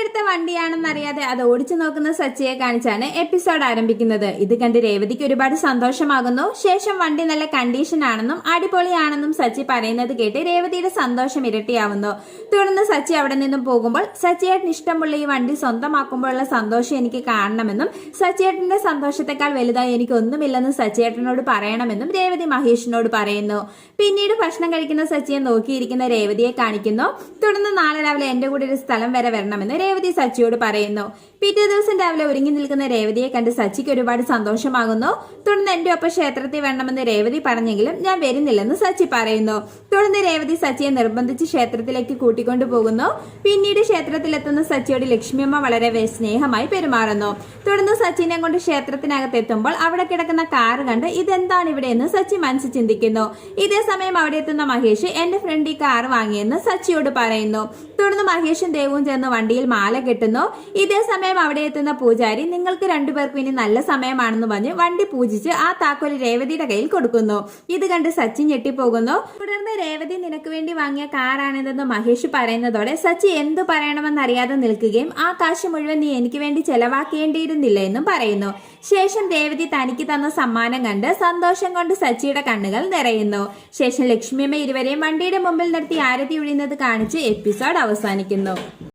എടുത്ത വണ്ടിയാണെന്നറിയാതെ അത് ഓടിച്ചു നോക്കുന്ന സച്ചിയെ കാണിച്ചാണ് എപ്പിസോഡ് ആരംഭിക്കുന്നത്. ഇത് കണ്ട് രേവതിക്ക് ഒരുപാട് സന്തോഷമാകുന്നു. ശേഷം വണ്ടി നല്ല കണ്ടീഷൻ ആണെന്നും അടിപൊളിയാണെന്നും സച്ചി പറയുന്നത് കേട്ട് രേവതിയുടെ സന്തോഷം ഇരട്ടിയാവുന്നു. തുടർന്ന് സച്ചി അവിടെ നിന്നും പോകുമ്പോൾ സച്ചിയേട്ടന് ഇഷ്ടമുള്ള ഈ വണ്ടി സ്വന്തമാക്കുമ്പോഴുള്ള സന്തോഷം എനിക്ക് കാണണമെന്നും സച്ചിയേട്ടന്റെ സന്തോഷത്തെക്കാൾ വലുതായി എനിക്ക് ഒന്നുമില്ലെന്നും സച്ചിയേട്ടനോട് പറയണമെന്നും രേവതി മഹേഷിനോട് പറയുന്നു. പിന്നീട് ഭക്ഷണം കഴിക്കുന്ന സച്ചിയെ നോക്കിയിരിക്കുന്ന രേവതിയെ കാണിക്കുന്നു. തുടർന്ന് നാളെ രാവിലെ എന്റെ കൂടെ ഒരു സ്ഥലം വരെ വരണമെന്ന് രേവതി സച്ചിയോട് പറയുന്നു. പിറ്റേ ദിവസം രാവിലെ ഒരുങ്ങി നിൽക്കുന്ന രേവതിയെ കണ്ട് സച്ചിക്ക് ഒരുപാട് സന്തോഷമാകുന്നു. തുടർന്ന് എന്റെ ഒപ്പം ക്ഷേത്രത്തിൽ വേണമെന്ന് രേവതി പറഞ്ഞെങ്കിലും ഞാൻ വരുന്നില്ലെന്ന് സച്ചി പറയുന്നു. തുടർന്ന് രേവതി സച്ചിയെ നിർബന്ധിച്ച് ക്ഷേത്രത്തിലേക്ക് കൂട്ടിക്കൊണ്ടുപോകുന്നു പിന്നീട് ക്ഷേത്രത്തിലെത്തുന്ന സച്ചിയോട് ലക്ഷ്മിയമ്മ വളരെ സ്നേഹമായി പെരുമാറുന്നു. തുടർന്ന് സച്ചിനെ കൊണ്ട് ക്ഷേത്രത്തിനകത്ത് എത്തുമ്പോൾ അവിടെ കിടക്കുന്ന കാർ കണ്ട് ഇതെന്താണ് ഇവിടെ? എന്ന് സച്ചി മനസ്സിൽ ചിന്തിക്കുന്നു. ഇതേ സമയം അവിടെ എത്തുന്ന മഹേഷ് എന്റെ ഫ്രണ്ട് ഈ കാർ വാങ്ങിയെന്ന് സച്ചിയോട് പറയുന്നു. തുടർന്ന് മഹേഷും ദേവും ചേർന്ന് വണ്ടിയിൽ മാല കെട്ടുന്നു. ഇതേ സമയം അവിടെ എത്തുന്ന പൂജാരി നിങ്ങൾക്ക് രണ്ടുപേർക്കും ഇനി നല്ല സമയമാണെന്ന് പറഞ്ഞ് വണ്ടി പൂജിച്ച് ആ താക്കോൽ രേവതിയുടെ കയ്യിൽ കൊടുക്കുന്നു. ഇത് കണ്ട് സച്ചിൻ ഞെട്ടിപ്പോകുന്നു. തുടർന്ന് രേവതി നിനക്ക് വേണ്ടി വാങ്ങിയ കാറാണിതെന്ന് മഹേഷ് പറയുന്നതോടെ സച്ചി എന്തു പറയണമെന്നറിയാതെ നിൽക്കുകയും ആ കാശ് മുഴുവൻ നീ എനിക്ക് വേണ്ടി ചെലവാക്കേണ്ടിയിരുന്നില്ല എന്നും പറയുന്നു. ശേഷം രേവതി തനിക്ക് തന്ന സമ്മാനം കണ്ട് സന്തോഷം കൊണ്ട് സച്ചിയുടെ കണ്ണുകൾ നിറയുന്നു. ശേഷം ലക്ഷ്മിയമ്മ ഇരുവരെയും വണ്ടിയുടെ മുമ്പിൽ നിർത്തി ആരതി ഒഴിയുന്നത് കാണിച്ച് എപ്പിസോഡ് അവസാനിക്കുന്നു.